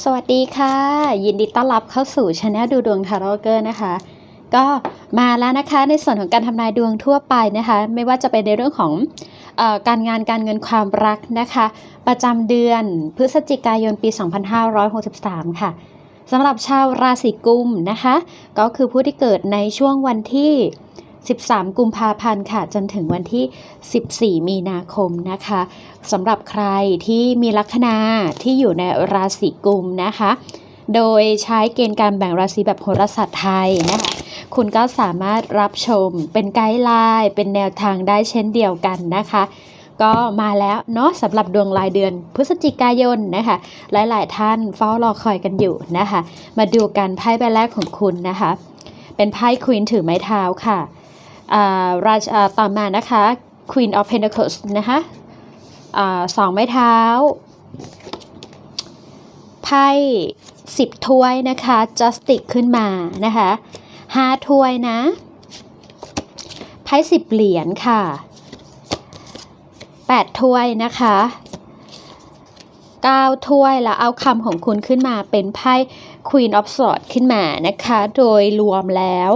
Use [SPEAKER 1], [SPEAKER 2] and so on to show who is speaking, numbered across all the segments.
[SPEAKER 1] สวัสดีค่ะ ยินดีต้อนรับเข้าสู่ช anel ดูดวงทาโร่เกอร์นะคะ ก็มาแล้วนะคะในส่วนของการทำนายดวงทั่วไปนะคะ ไม่ว่าจะเป็นในเรื่องของออการงานการเงินความรักนะคะ ประจำเดือนพฤศจิกายนปี 2563 ค่ะสำหรับชาวราศีกุมนะคะ ก็คือผู้ที่เกิดในช่วงวันที่ 13 กุมภาพันธ์ค่ะ จนถึงวันที่ 14 มีนาคมนะคะสำหรับใครที่มีลัคนาที่อยู่ในราศีกุมนะคะ โดยใช้เกณฑ์การแบ่งราศีแบบโหราศาสตร์ไทยนะคะ คุณก็สามารถรับชมเป็นไกด์ไลน์เป็นแนวทางได้เช่นเดียวกันนะคะก็มาแล้วเนาะสำหรับดวงรายเดือนพฤศจิกายนนะคะ หลายๆ ท่านเฝ้ารอคอยกันอยู่นะคะ มาดูกันไพ่ใบแรกของคุณนะคะ เป็นไพ่ควีนถือไม้เท้าค่ะ ราชาต่อมานะคะ Queen of Pentacles นะคะอ่าสองไม้เท้า ไพ่สิบถ้วยนะคะ justice ขึ้นมานะคะห้าถ้วยนะ ไพ่สิบเหรียญค่ะแปดถ้วยนะคะเก้าถ้วยแล้วเอาคำของคุณขึ้นมาเป็นไพ่ Queen of Swords ขึ้นมานะคะ โดยรวมแล้ว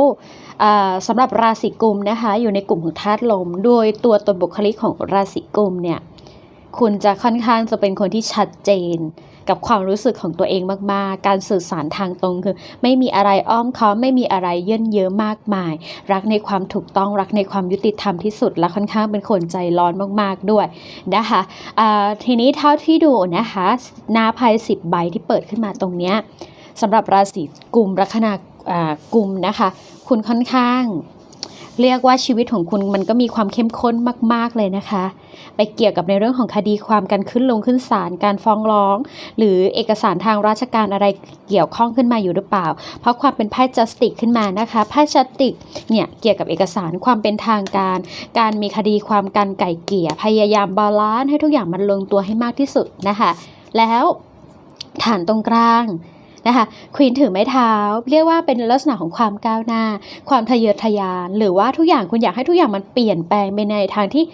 [SPEAKER 1] สำหรับราศีกุมนะคะ อยู่ในกลุ่มของธาตุลม โดยตัวตนบุคลิกของราศีกุมเนี่ยคุณจะค่อนข้างจะเป็นคนที่ชัดเจน กับความรู้สึกของตัวเองมากๆ การสื่อสารทางตรงคือ ไม่มีอะไรอ้อมค้อมไม่มีอะไรเยื่นเยอะมากมาย รักในความถูกต้องรักในความยุติธรรมที่สุด และค่อนข้างเป็นคนใจร้อนมากๆด้วยนะคะทีนี้เท่าที่ดูนะคะหน้าไพ่สิบใบที่เปิดขึ้นมาตรงเนี้ยสำหรับราศีกุมลัคนา อ่ากุมนะคะ คุณค่อนข้าง เรียกว่าชีวิตของคุณมันก็มีความเข้มข้นมาก ๆเลยนะคะ ไปเกี่ยวกับในเรื่องของคดีความการขึ้นลงขึ้นศาลการฟ้องร้อง หรือเอกสารทางราชการอะไรเกี่ยวข้องขึ้นมาอยู่หรือเปล่า เพราะความเป็นไพ่จัสติกขึ้นมานะคะไพ่จัสติกเนี่ยเกี่ยวกับเอกสารความเป็นทางการ การมีคดีความการไก่เกลี่ยพยายามบาลานซ์ให้ทุกอย่างมันลงตัวให้มากที่สุดนะคะ แล้วฐานตรงกลาง นะคะควีนถือไม้เท้า เรียกว่าเป็นลักษณะของความก้าวหน้า ความทะเยอทะยาน หรือว่าทุกอย่างคุณอยากให้ทุกอย่างมันเปลี่ยนแปลงไปในทางที่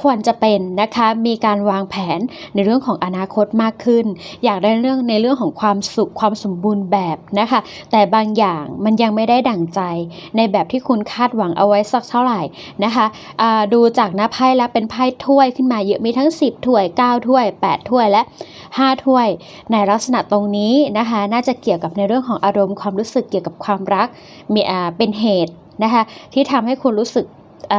[SPEAKER 1] ควรจะเป็นนะคะมีการวางแผนในเรื่องของอนาคตมากขึ้น อยากได้เรื่องในเรื่องของความสุขความสมบูรณ์แบบนะคะ แต่บางอย่างมันยังไม่ได้ดั่งใจในแบบที่คุณคาดหวังเอาไว้สักเท่าไหร่นะคะดูจากหน้าไพ่แล้วเป็นไพ่ถ้วยขึ้นมาเยอะมีทั้ง 10ถ้วย9ถ้วย 8ถ้วยและ 5ถ้วย ในลักษณะตรงนี้นะคะน่าจะเกี่ยวกับในเรื่องของอารมณ์ความรู้สึกเกี่ยวกับความรักมีเป็นเหตุนะคะที่ทำให้คุณรู้สึกอ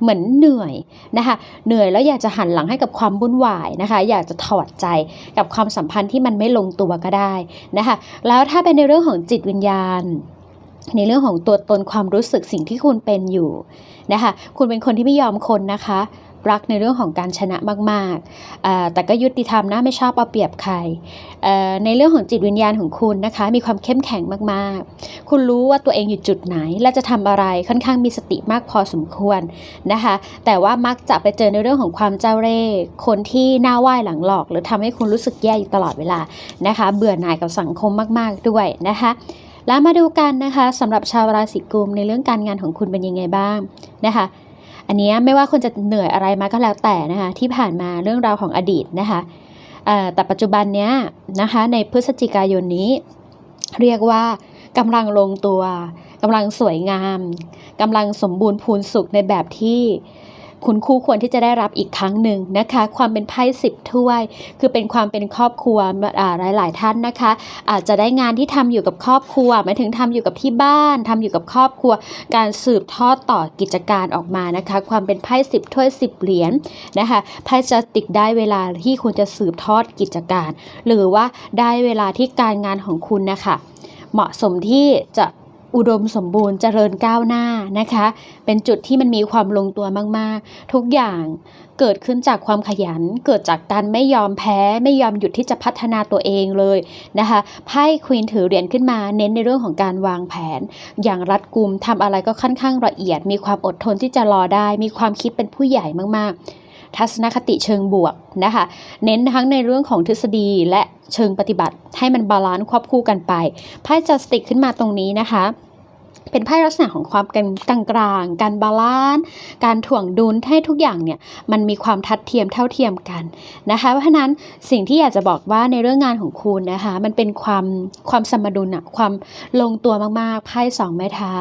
[SPEAKER 1] เหมือนเหนื่อยนะคะเหนื่อยแล้วอยากจะหันหลังให้กับความวุ่นวายนะคะ อยากจะถอดใจกับความสัมพันธ์ที่มันไม่ลงตัวก็ได้นะคะแล้วถ้าเป็นในเรื่องของจิตวิญญาณในเรื่องของตัวตนความรู้สึกสิ่งที่คุณเป็นอยู่นะคะ คุณเป็นคนที่ไม่ยอมคนนะคะ รักในเรื่องของการชนะมากๆ แต่ก็ยุติธรรมนะไม่ชอบเอาเปรียบใคร ในเรื่องของจิตวิญญาณของคุณนะคะ มีความเข้มแข็งมากๆ คุณรู้ว่าตัวเองอยู่จุดไหน และจะทำอะไรค่อนข้างมีสติมากพอสมควรนะคะ แต่ว่ามักจะไปเจอในเรื่องของความเจ้าเร่ห์คนที่หน้าไหว้หลังหลอก หรือทำให้คุณรู้สึกแย่อยู่ตลอดเวลานะคะ เบื่อหน่ายกับสังคมมาก ๆด้วยนะคะแล้วมาดูกันนะคะสำหรับชาวราศีกุมในเรื่องการงานของคุณเป็นยังไงบ้างนะคะ อันนี้ไม่ว่าคนจะเหนื่อยอะไรมาก็แล้วแต่นะคะที่ผ่านมาเรื่องราวของอดีตนะคะแต่ปัจจุบันเนี้ยนะคะในพฤศจิกายนนี้เรียกว่ากำลังลงตัวกำลังสวยงามกำลังสมบูรณ์พูนสุขในแบบที่ คุณคู่ควรที่จะได้รับอีกครั้งหนึ่งนะคะ ความเป็นไพ่สิบถ้วย คือเป็นความเป็นครอบครัวอ่ายหลายท่านนะคะ อาจจะได้งานที่ทำอยู่กับครอบครัวหมายถึงทำอยู่กับที่บ้านทำอยู่กับครอบครัว การสืบทอดต่อกิจการออกมานะคะ ความเป็นไพ่สิบถ้วยสิบเหรียญนะคะไพ่จะติกได้เวลาที่คุณจะสืบทอดกิจการ หรือว่าได้เวลาที่การงานของคุณนะคะเหมาะสมที่จะ อุดมสมบูรณ์เจริญก้าวหน้านะคะ เป็นจุดที่มันมีความลงตัวมาก ๆ ทุกอย่างเกิดขึ้นจากความขยัน เกิดจากการไม่ยอมแพ้ไม่ยอมหยุดที่จะพัฒนาตัวเองเลยนะคะไพ่ควีนถือเหรียญขึ้นมาเน้นในเรื่องของการวางแผน อย่างรัดกุมทำอะไรก็ค่อนข้างละเอียด มีความอดทนที่จะรอได้ มีความคิดเป็นผู้ใหญ่มาก ๆ ทัศนคติเชิงบวกนะคะ เน้นทั้งในเรื่องของทฤษฎีและเชิงปฏิบัติ ให้มันบาลานซ์ควบคู่กันไปไพ่จัสติกขึ้นมาตรงนี้นะคะเป็นไพ่ลักษณะของความกลางกลางการบาลานซ์การถ่วงดุลให้ทุกอย่างเนี่ยมันมีความทัดเทียมเท่าเทียมกันนะคะเพราะฉะนั้นสิ่งที่อยากจะบอกว่าในเรื่องงานของคุณนะคะมันเป็นความความสมดุลอะความลงตัวมากๆไพ่สองไม้เท้า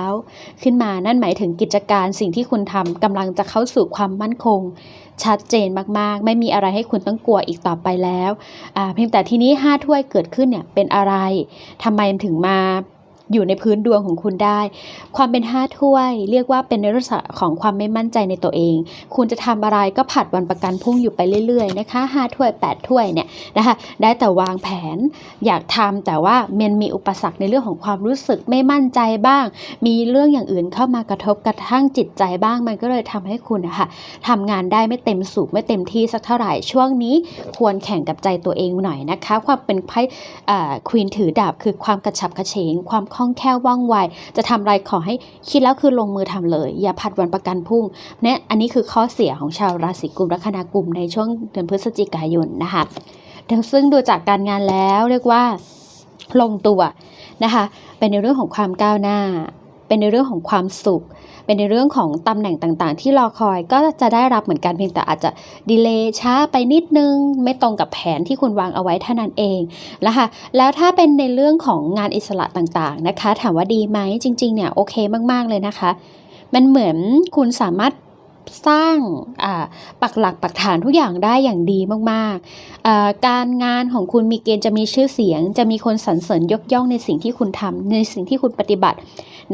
[SPEAKER 1] ขึ้นมานั่นหมายถึงกิจการสิ่งที่คุณทำกำลังจะเข้าสู่ความมั่นคง ชัดเจนมากๆ ไม่มีอะไรให้คุณต้องกลัวอีกต่อไปแล้วเพียงแต่ทีนี้ห้าถ้วยเกิดขึ้นเนี่ยเป็นอะไรทำไมถึงมา อยู่ในพื้นดวงของคุณได้ ความเป็นห้าถ้วย เรียกว่าเป็นในลักษณะของความไม่มั่นใจในตัวเอง คุณจะทำอะไรก็ผัดวันประกันพรุ่งอยู่ไปเรื่อยๆนะคะห้าถ้วยแปดถ้วยเนี่ยนะคะได้แต่วางแผนอยากทำแต่ว่ามันมีอุปสรรคในเรื่องของความรู้สึกไม่มั่นใจบ้าง มีเรื่องอย่างอื่นเข้ามากระทบกระทั่งจิตใจบ้าง มันก็เลยทำให้คุณนะคะทำงานได้ไม่เต็มสูบไม่เต็มที่สักเท่าไหร่ช่วงนี้ควรแข่งกับใจตัวเองหน่อยนะคะ ความเป็นไพ่ควีนถือดาบคือความกระฉับกระเฉงความล่องแคล่วว่องไว จะทำอะไรขอให้คิดแล้วคือลงมือทำเลย อย่าผัดวันประกันพรุ่งเนี่ยอันนี้คือข้อเสียของชาวราศีกุมลัคนากุมในช่วงเดือนพฤศจิกายนนะคะซึ่งดูจากการงานแล้วเรียกว่าลงตัวนะคะเป็นในเรื่องของความก้าวหน้า เป็นในเรื่องของความสุข เป็นในเรื่องของตำแหน่งต่างๆ ที่รอคอยก็จะได้รับเหมือนกันเพียงแต่อาจจะดีเลย์ช้าไปนิดนึง ไม่ตรงกับแผนที่คุณวางเอาไว้เท่านั้นเองแล้วค่ะแล้วถ้าเป็นในเรื่องของงานอิสระต่างๆนะคะ ถามว่าดีไหมจริงๆเนี่ยโอเคมากๆเลยนะคะ มันเหมือนคุณสามารถ สร้างปักหลักปักฐานทุกอย่างได้อย่างดีมากๆ การงานของคุณมีเกณฑ์จะมีชื่อเสียง จะมีคนสรรเสริญยกย่องในสิ่งที่คุณทำในสิ่งที่คุณปฏิบัติ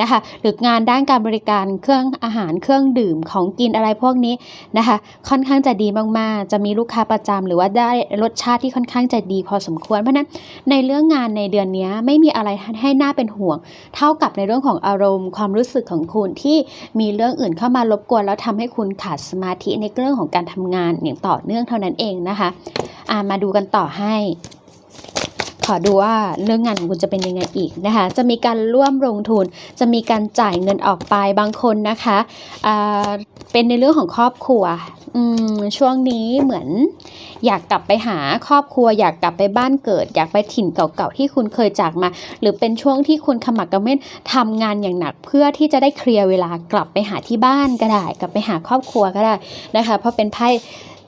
[SPEAKER 1] นะคะหรืองานด้านการบริการเครื่องอาหารเครื่องดื่มของกินอะไรพวกนี้นะคะค่อนข้างจะดีมากๆ จะมีลูกค้าประจำหรือว่าได้รสชาติที่ค่อนข้างจะดีพอสมควร เพราะฉะนั้นในเรื่องงานในเดือนนี้ไม่มีอะไรให้น่าเป็นห่วง เท่ากับในเรื่องของอารมณ์ ความรู้สึกของคุณที่มีเรื่องอื่นเข้ามารบกวนแล้วทำให้คุณณขาดสมาธิในเรื่องของการทำงานอย่างต่อเนื่องเท่านั้นเองนะคะมาดูกันต่อให้ ขอดูว่าเรื่องงานของคุณจะเป็นยังไงอีกนะคะ จะมีการร่วมลงทุน จะมีการจ่ายเงินออกไปบางคนนะคะเป็นในเรื่องของครอบครัวช่วงนี้เหมือนอยากกลับไปหาครอบครัว อยากกลับไปบ้านเกิด อยากไปถิ่นเก่าๆที่คุณเคยจากมา หรือเป็นช่วงที่คุณขมักกระเม้นทำงานอย่างหนัก เพื่อที่จะได้เคลียร์เวลากลับไปหาที่บ้านก็ได้ กลับไปหาครอบครัวก็ได้นะคะ เพราะเป็นไพ่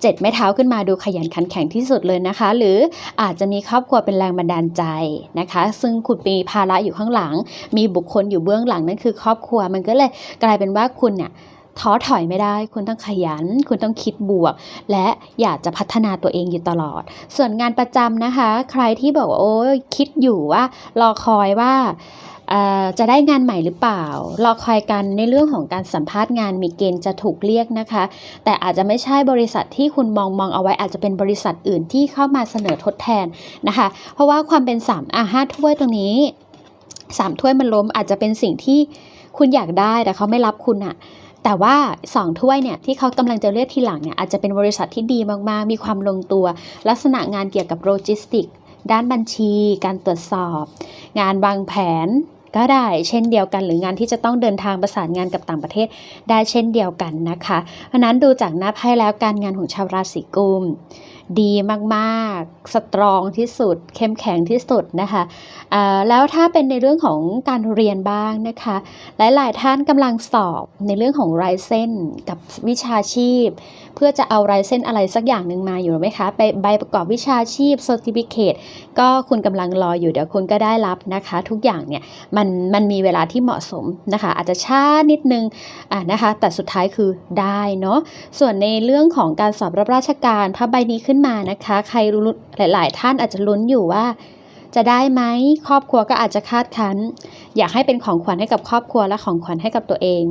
[SPEAKER 1] เจ็ดไม้เท้าขึ้นมาดูขยันขันแข็งที่สุดเลยนะคะ หรืออาจจะมีครอบครัวเป็นแรงบันดาลใจนะคะ ซึ่งคุณมีภาระอยู่ข้างหลัง มีบุคคลอยู่เบื้องหลังนั่นคือ ครอบครัวมันก็เลยกลายเป็นว่าคุณเนี่ยท้อถอยไม่ได้ คุณต้องขยัน คุณต้องคิดบวก และอยากจะพัฒนาตัวเองอยู่ตลอด ส่วนงานประจำนะคะ ใครที่บอกว่าโอ้คิดอยู่ว่ารอคอยว่า จะได้งานใหม่หรือเปล่า รอคอยกันในเรื่องของการสัมภาษณ์งานมีเกณฑ์จะถูกเรียกนะคะ แต่อาจจะไม่ใช่บริษัทที่คุณมองมองเอาไว้อาจจะเป็นบริษัทอื่นที่เข้ามาเสนอทดแทนนะคะ เพราะว่าความเป็น3อะห้าถ้วยตรงนี้สามถ้วยมันล้มอาจจะเป็นสิ่งที่คุณอยากได้แต่เขาไม่รับคุณอะแต่ว่าสองถ้วยเนี่ยที่เขากำลังจะเรียกทีหลังเนี่ยอาจจะเป็นบริษัทที่ดีมากๆ มีความลงตัว ลักษณะงานเกี่ยวกับโลจิสติก ด้านบัญชี การตรวจสอบ งานวางแผน ก็ได้เช่นเดียวกัน หรืองานที่จะต้องเดินทางประสานงานกับต่างประเทศได้เช่นเดียวกันนะคะเพราะนั้นดูจากหน้าไพ่แล้วการงานของชาวราศีกุมดีมากๆ สตรองที่สุด เข้มแข็งที่สุดนะคะแล้วถ้าเป็นในเรื่องของการเรียนบ้างนะคะ หลายๆท่านกำลังสอบในเรื่องของรายเส้นกับวิชาชีพ เพื่อจะเอารายเส้นอะไรสักอย่างหนึ่งมาอยู่หรือไหมคะไปใบประกอบวิชาชีพ Certificate ก็คุณกำลังรออยู่เดี๋ยวคุณก็ได้รับนะคะ ทุกอย่างเนี่ยมันมันมีเวลาที่เหมาะสมนะคะ อาจจะช้านิดนึงอ่านะคะแต่สุดท้ายคือได้เนาะส่วนในเรื่องของการสอบรับราชการพระใบนี้ขึ้นมานะคะ ใครรู้หลาย ๆ ท่านอาจจะลุ้นอยู่ว่าจะได้ไหมครอบครัวก็อาจจะคาดคั้น อยากให้เป็นของขวัญให้กับครอบครัวและของขวัญให้กับตัวเอง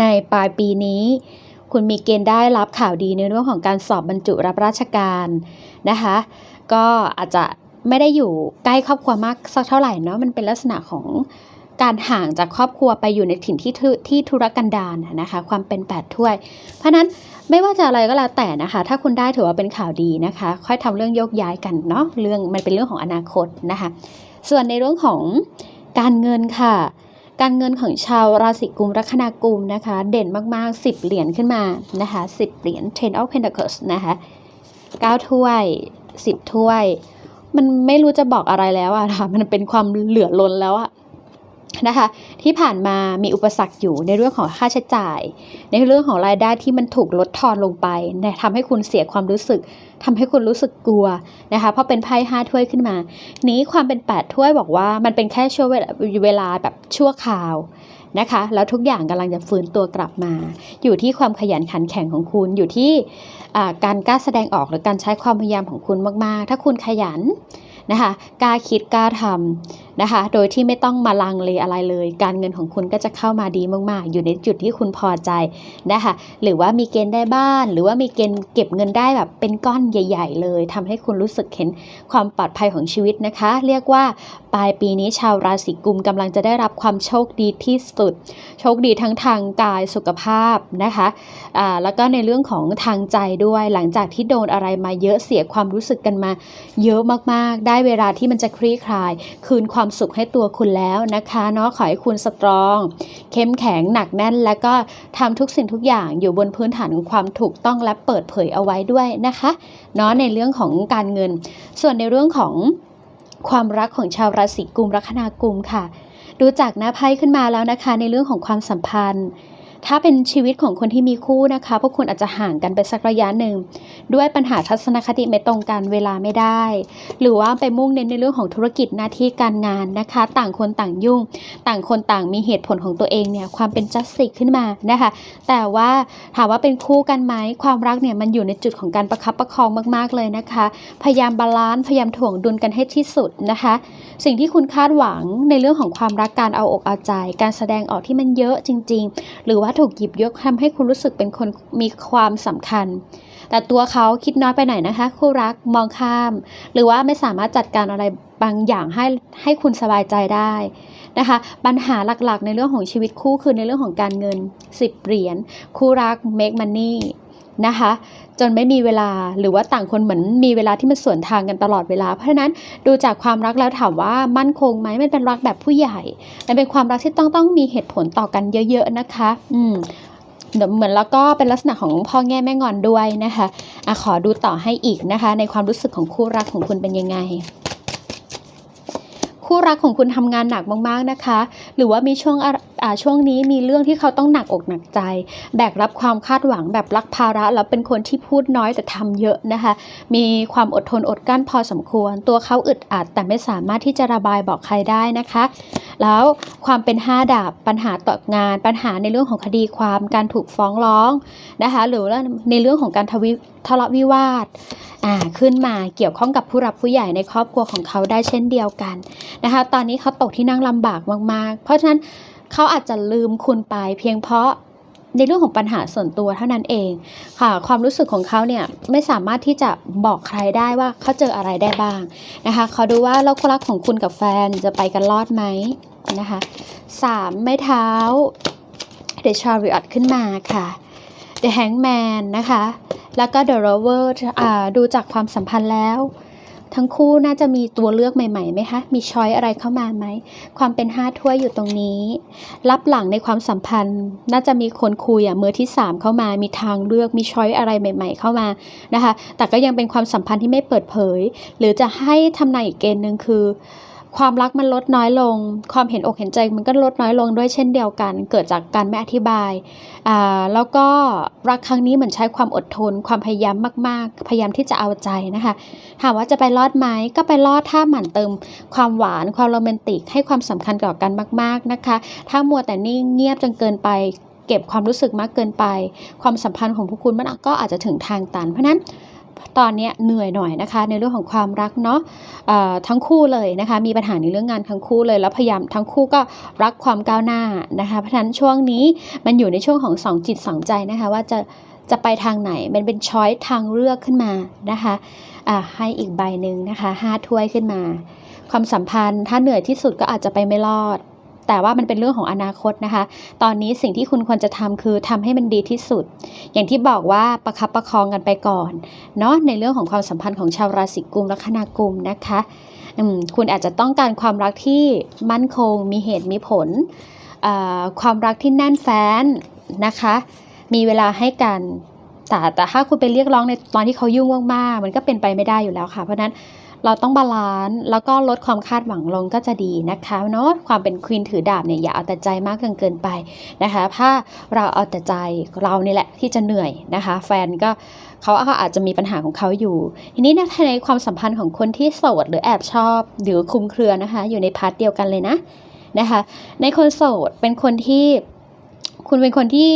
[SPEAKER 1] ในปลายปีนี้ คุณมีเกณฑ์ได้รับข่าวดีในเรื่องของการสอบบรรจุรับราชการนะคะ ก็อาจจะไม่ได้อยู่ใกล้ครอบครัวมากสักเท่าไหร่เนาะมันเป็นลักษณะของการห่างจากครอบครัวไปอยู่ในถิ่นที่ทุที่ธุรกันดารนะคะ ความเป็นแปดถ้วย เพราะนั้นไม่ว่าจะอะไรก็แล้วแต่นะคะ ถ้าคุณได้ถือว่าเป็นข่าวดีนะคะ ค่อยทำเรื่องโยกย้ายกันเนาะเรื่องมันเป็นเรื่องของอนาคตนะคะ ส่วนในเรื่องของการเงินค่ะ การเงินของชาวราศีกุมลัคนากุมนะคะ เด่นมากๆ 10 เหรียญขึ้นมานะคะ10 เหรียญ Ten of Pentacles นะคะ9ถ้วย 10 ถ้วย มันไม่รู้จะบอกอะไรแล้วอะค่ะมันเป็นความเหลือล้นแล้วอะ นะคะที่ผ่านมามีอุปสรรคอยู่ในเรื่องของค่าใช้จ่าย ในเรื่องของรายได้ที่มันถูกลดทอนลงไปนะทำให้คุณเสียความรู้สึกทำให้คุณรู้สึกกลัวนะคะเพราะเป็นไพ่ห้าถ้วยขึ้นมา นี้ความเป็นแปดถ้วยบอกว่ามันเป็นแค่ช่วงเวลาแบบชั่วคราวนะคะแล้วทุกอย่างกำลังจะฟื้นตัวกลับมา อยู่ที่ความขยันขันแข็งของคุณอยู่ที่การกล้าแสดงออกหรือการใช้ความพยายามของคุณมากๆ ถ้าคุณขยัน นะคะกล้าคิดกล้าทำนะคะ โดยที่ไม่ต้องมาลังเลอะไรเลย การเงินของคุณก็จะเข้ามาดีมากๆ อยู่ในจุดที่คุณพอใจนะคะหรือว่ามีเกณฑ์ได้บ้าน หรือว่ามีเกณฑ์เก็บเงินได้แบบเป็นก้อนใหญ่ ๆ เลยทำให้คุณรู้สึกเห็นความปลอดภัยของชีวิตนะคะ เรียกว่าปลายปีนี้ชาวราศีกุมกำลังจะได้รับความโชคดีที่สุด โชคดีทั้งทางกายสุขภาพนะคะอ่าแล้วก็ในเรื่องของทางใจด้วยหลังจากที่โดนอะไรมาเยอะเสียความรู้สึกกันมา เยอะมากๆได้เวลาที่มันจะคลี่คลาย คืนความสุขให้ตัวคุณแล้วนะคะเนาะขอให้คุณสตรอง เข้มแข็งหนักแน่น แล้วก็ทำทุกสิ่งทุกอย่างอยู่บนพื้นฐานของความถูกต้องและเปิดเผยเอาไว้ด้วยนะคะเนาะในเรื่องของการเงิน ส่วนในเรื่องของความรักของชาวราศีกุมลัคนากุมค่ะ ดูจากหน้าไพ่ขึ้นมาแล้วนะคะ ในเรื่องของความสัมพันธ์ ถ้าเป็นชีวิตของคนที่มีคู่นะคะ พวกคุณอาจจะห่างกันไปสักระยะหนึ่ง ด้วยปัญหาทัศนคติไม่ตรงกันเวลาไม่ได้ หรือว่าไปมุ่งเน้นในเรื่องของธุรกิจหน้าที่การงานนะคะ ต่างคนต่างยุ่ง ต่างคนต่างมีเหตุผลของตัวเองเนี่ยความเป็นจัสติกขึ้นมานะคะ แต่ว่าถามว่าเป็นคู่กันไหมความรักเนี่ยมันอยู่ในจุดของการประคับประคองมาก ๆเลยนะคะ พยายามบาลานซ์พยายามถ่วงดุลกันให้ที่สุดนะคะ สิ่งที่คุณคาดหวังในเรื่องของความรักการเอาอกเอาใจ การแสดงออกที่มันเยอะจริง ๆ หรือว่าถูกหยิบยกทำให้คุณรู้สึกเป็นคนมีความสำคัญ แต่ตัวเขาคิดน้อยไปหน่อยนะคะ คู่รักมองข้าม หรือว่าไม่สามารถจัดการอะไรบางอย่างให้ให้คุณสบายใจได้นะคะ ปัญหาหลักๆ ในเรื่องของชีวิตคู่คือในเรื่องของการเงิน 10 เหรียญคู่รัก make money นะคะ จนไม่มีเวลาหรือว่าต่างคนเหมือนมีเวลาที่มันสวนทางกันตลอดเวลา เพราะฉะนั้นดูจากความรักแล้วถามว่ามั่นคงไหมมันเป็นรักแบบผู้ใหญ่มันเป็นความรักที่ต้องต้องมีเหตุผลต่อกันเยอะ ๆนะคะ อืมเดี๋ยวเหมือนแล้วก็เป็นลักษณะของพ่อแง่แม่งอนด้วยนะคะอะขอดูต่อให้อีกนะคะ ในความรู้สึกของคู่รักของคุณเป็นยังไง คู่รักของคุณทำงานหนักมากๆนะคะ หรือว่ามีช่วงอ่าช่วงนี้มีเรื่องที่เขาต้องหนักอกหนักใจ แบกรับความคาดหวังแบบรักภาระแล้วเป็นคนที่พูดน้อยแต่ทำเยอะนะคะ มีความอดทนอดกลั้นพอสมควร ตัวเขาอึดอัด แต่ไม่สามารถที่จะระบายบอกใครได้นะคะ แล้วความเป็นห้าดาบปัญหาต่องาน ปัญหาในเรื่องของคดีความการถูกฟ้องร้องนะคะ หรือว่าในเรื่องของการทวิ ทะเลาะวิวาทอ่าขึ้นมาเกี่ยวข้องกับผู้รับผู้ใหญ่ในครอบครัวของเขาได้เช่นเดียวกันนะคะ ตอนนี้เขาตกที่นั่งลำบากมากๆ เพราะฉะนั้นเขาอาจจะลืมคุณไป เพียงเพราะในเรื่องของปัญหาส่วนตัวเท่านั้นเองค่ะ ความรู้สึกของเขาเนี่ยไม่สามารถที่จะบอกใครได้ว่าเขาเจออะไรได้บ้างนะคะเขาดูว่าแล้วควารักของคุณกับแฟนจะไปกันรอดไหมนะคะสามไม้เท้า The Chariot ขึ้นมาค่ะ The Hangman นะคะ แล้วก็ The Rover อ่าดูจากความสัมพันธ์แล้ว ทั้งคู่น่าจะมีตัวเลือกใหม่ๆไหมคะ มีช้อยอะไรเข้ามาไหม ความเป็นห้าถ้วยอยู่ตรงนี้ รับหลังในความสัมพันธ์ น่าจะมีคนคุยอะมือที่ 3 เข้ามา มีทางเลือก มีช้อยอะไรใหม่ ๆ เข้ามานะคะ แต่ก็ยังเป็นความสัมพันธ์ที่ไม่เปิดเผย หรือจะให้ทำนายอีกเกณฑ์หนึ่งคือ ความรักมันลดน้อยลง ความเห็นอกเห็นใจมันก็ลดน้อยลงด้วยเช่นเดียวกัน เกิดจากการไม่อธิบายอ่าแล้วก็รักครั้งนี้เหมือนใช้ความอดทน ความพยายามมาก ๆ พยายามที่จะเอาใจนะคะถามว่าจะไปรอดไหมก็ไปรอดถ้าหมั่นเติม ความหวานความโรแมนติก ให้ความสำคัญต่อกันมาก ๆนะคะ ถ้ามัวแต่นิ่งเงียบจนเกินไปเก็บความรู้สึกมากเกินไป ความสัมพันธ์ของพวกคุณมันก็อาจจะถึงทางตัน เพราะนั้น ตอนนี้เหนื่อยหน่อยนะคะ ในเรื่องของความรักเนาะทั้งคู่เลยนะคะ มีปัญหาในเรื่องงานทั้งคู่เลย แล้วพยายามทั้งคู่ก็รักความก้าวหน้านะคะ เพราะฉะนั้นช่วงนี้มันอยู่ในช่วงของสองจิตสองใจนะคะ ว่าจะจะไปทางไหนมันเป็นช้อยทางเลือกขึ้นมานะคะให้อีกใบหนึ่งนะคะห้าถ้วยขึ้นมา ความสัมพันธ์ถ้าเหนื่อยที่สุดก็อาจจะไปไม่รอด แต่ว่ามันเป็นเรื่องของอนาคตนะคะ ตอนนี้สิ่งที่คุณควรจะทำคือทำให้มันดีที่สุด อย่างที่บอกว่าประคับประคองกันไปก่อนเนาะในเรื่องของความสัมพันธ์ของชาวราศีกุมและคนากุมนะคะอืมคุณอาจจะต้องการความรักที่มั่นคง มีเหตุมีผล ความรักที่แน่นแฟ้นนะคะ มีเวลาให้กันแต่แต่ถ้าคุณไปเรียกร้องในตอนที่เขายุ่งมากๆมันก็เป็นไปไม่ได้อยู่แล้วค่ะ เพราะนั้น เราต้องบาลานซ์แล้วก็ลดความคาดหวังลงก็จะดีนะคะเนาะความเป็นควีนถือดาบเนี่ยอย่าเอาแต่ใจมากเกินเกินไปนะคะ ถ้าเราเอาแต่ใจเรานี่แหละที่จะเหนื่อยนะคะ แฟนก็เขาอาจจะมีปัญหาของเขาอยู่ ทีนี้ในความสัมพันธ์ของคนที่โสดหรือแอบชอบหรือคุมเครือนะคะ อยู่ในพาร์ทเดียวกันเลยนะนะคะ ในคนโสดเป็นคนที่คุณเป็นคนที่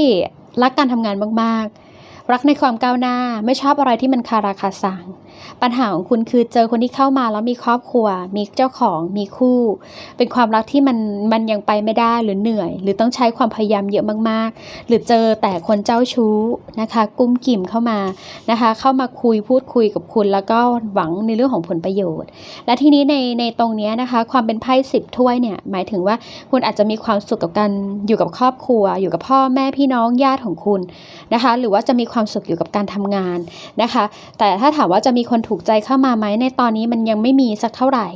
[SPEAKER 1] รักการทำงานมากๆ รักในความก้าวหน้าไม่ชอบอะไรที่มันคาราคาซัง ปัญหาของคุณคือเจอคนที่เข้ามาแล้วมีครอบครัว มีเจ้าของมีคู่ เป็นความรักที่มันมันยังไปไม่ได้หรือเหนื่อย หรือต้องใช้ความพยายามเยอะมากๆ หรือเจอแต่คนเจ้าชู้นะคะ กุ้มกิ่มเข้ามานะคะ เข้ามาคุยพูดคุยกับคุณ แล้วก็หวังในเรื่องของผลประโยชน์ และทีนี้ในในตรงนี้นะคะ ความเป็นไพ่สิบถ้วยเนี่ยหมายถึงว่าคุณอาจจะมีความสุขกับการอยู่กับครอบครัว อยู่กับพ่อแม่พี่น้องญาติของคุณนะคะ หรือว่าจะมีความสุขอยู่กับการทำงานนะคะ แต่ถ้าถามว่าจะมีคนถูกใจเข้ามาไหมในตอนนี้มันยังไม่มีสักเท่าไหร่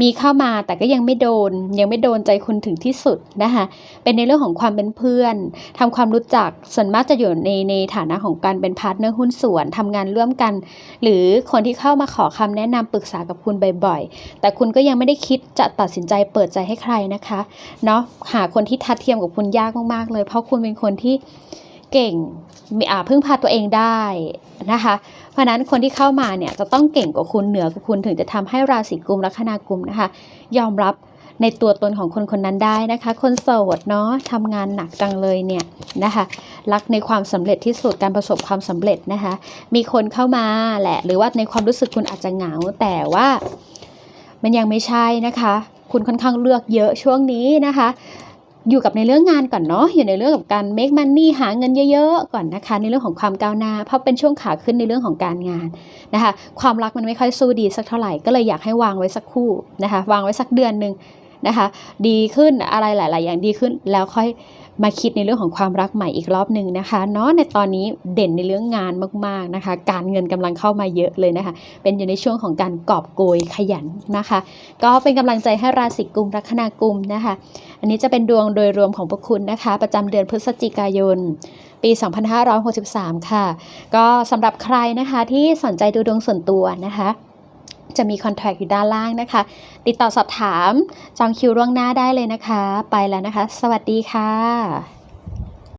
[SPEAKER 1] มีเข้ามาแต่ก็ยังไม่โดน ยังไม่โดนใจคุณถึงที่สุดนะคะเป็นในเรื่องของความเป็นเพื่อนทำความรู้จักส่วนมากจะอยู่ในในฐานะของการเป็นพาร์ทเนอร์หุ้นส่วนทำงานร่วมกัน หรือคนที่เข้ามาขอคำแนะนำปรึกษากับคุณบ่อยๆ แต่คุณก็ยังไม่ได้คิดจะตัดสินใจเปิดใจให้ใครนะคะเนาะหาคนที่ทัดเทียมกับคุณยากมากๆเลย เพราะคุณเป็นคนที่เก่งมีอาพึ่งพาตัวเองได้นะคะ เพราะนั้นคนที่เข้ามาเนี่ยจะต้องเก่งกว่าคุณเหนือกว่าคุณถึงจะทำให้ราศีกุมลัคนากุมนะคะ ยอมรับในตัวตนของคนคนนั้นได้นะคะ คนโสดเนาะทำงานหนักจังเลยเนี่ยนะคะ รักในความสำเร็จที่สุดการประสบความสำเร็จนะคะ มีคนเข้ามาแหละ หรือว่าในความรู้สึกคุณอาจจะเหงา แต่ว่ามันยังไม่ใช่นะคะ คุณค่อนข้างเลือกเยอะช่วงนี้นะคะ อยู่กับในเรื่องงานก่อนเนาะอยู่ในเรื่องกับการ make money หาเงินเยอะๆ ก่อนนะคะ ในเรื่องของความก้าวหน้า เพราะเป็นช่วงขาขึ้นในเรื่องของการงานนะคะ ความรักมันไม่ค่อยสู้ดีสักเท่าไหร่ก็เลยอยากให้วางไว้สักคู่นะคะ วางไว้สักเดือนหนึ่ง นะคะ ดีขึ้นอะไรหลาย ๆ อย่างดีขึ้นแล้วค่อยมาคิดในเรื่องของความรักใหม่อีกรอบหนึ่งนะคะเนาะในตอนนี้เด่นในเรื่องงานมาก ๆ นะคะ การเงินกำลังเข้ามาเยอะเลยนะคะ เป็นอยู่ในช่วงของการกอบโกยขยันนะคะ ก็เป็นกำลังใจให้ราศีกุมลัคนากุมนะคะ อันนี้จะเป็นดวงโดยรวมของพวกคุณนะคะ ประจำเดือนพฤศจิกายน ปี 2563 ค่ะ ก็สำหรับใครนะคะที่สนใจดูดวงส่วนตัวนะคะ จะมีคอนแทคอยู่ด้านล่างนะคะ ติดต่อสอบถามจองคิวล่วงหน้าได้เลยนะคะ ไปแล้วนะคะ สวัสดีค่ะ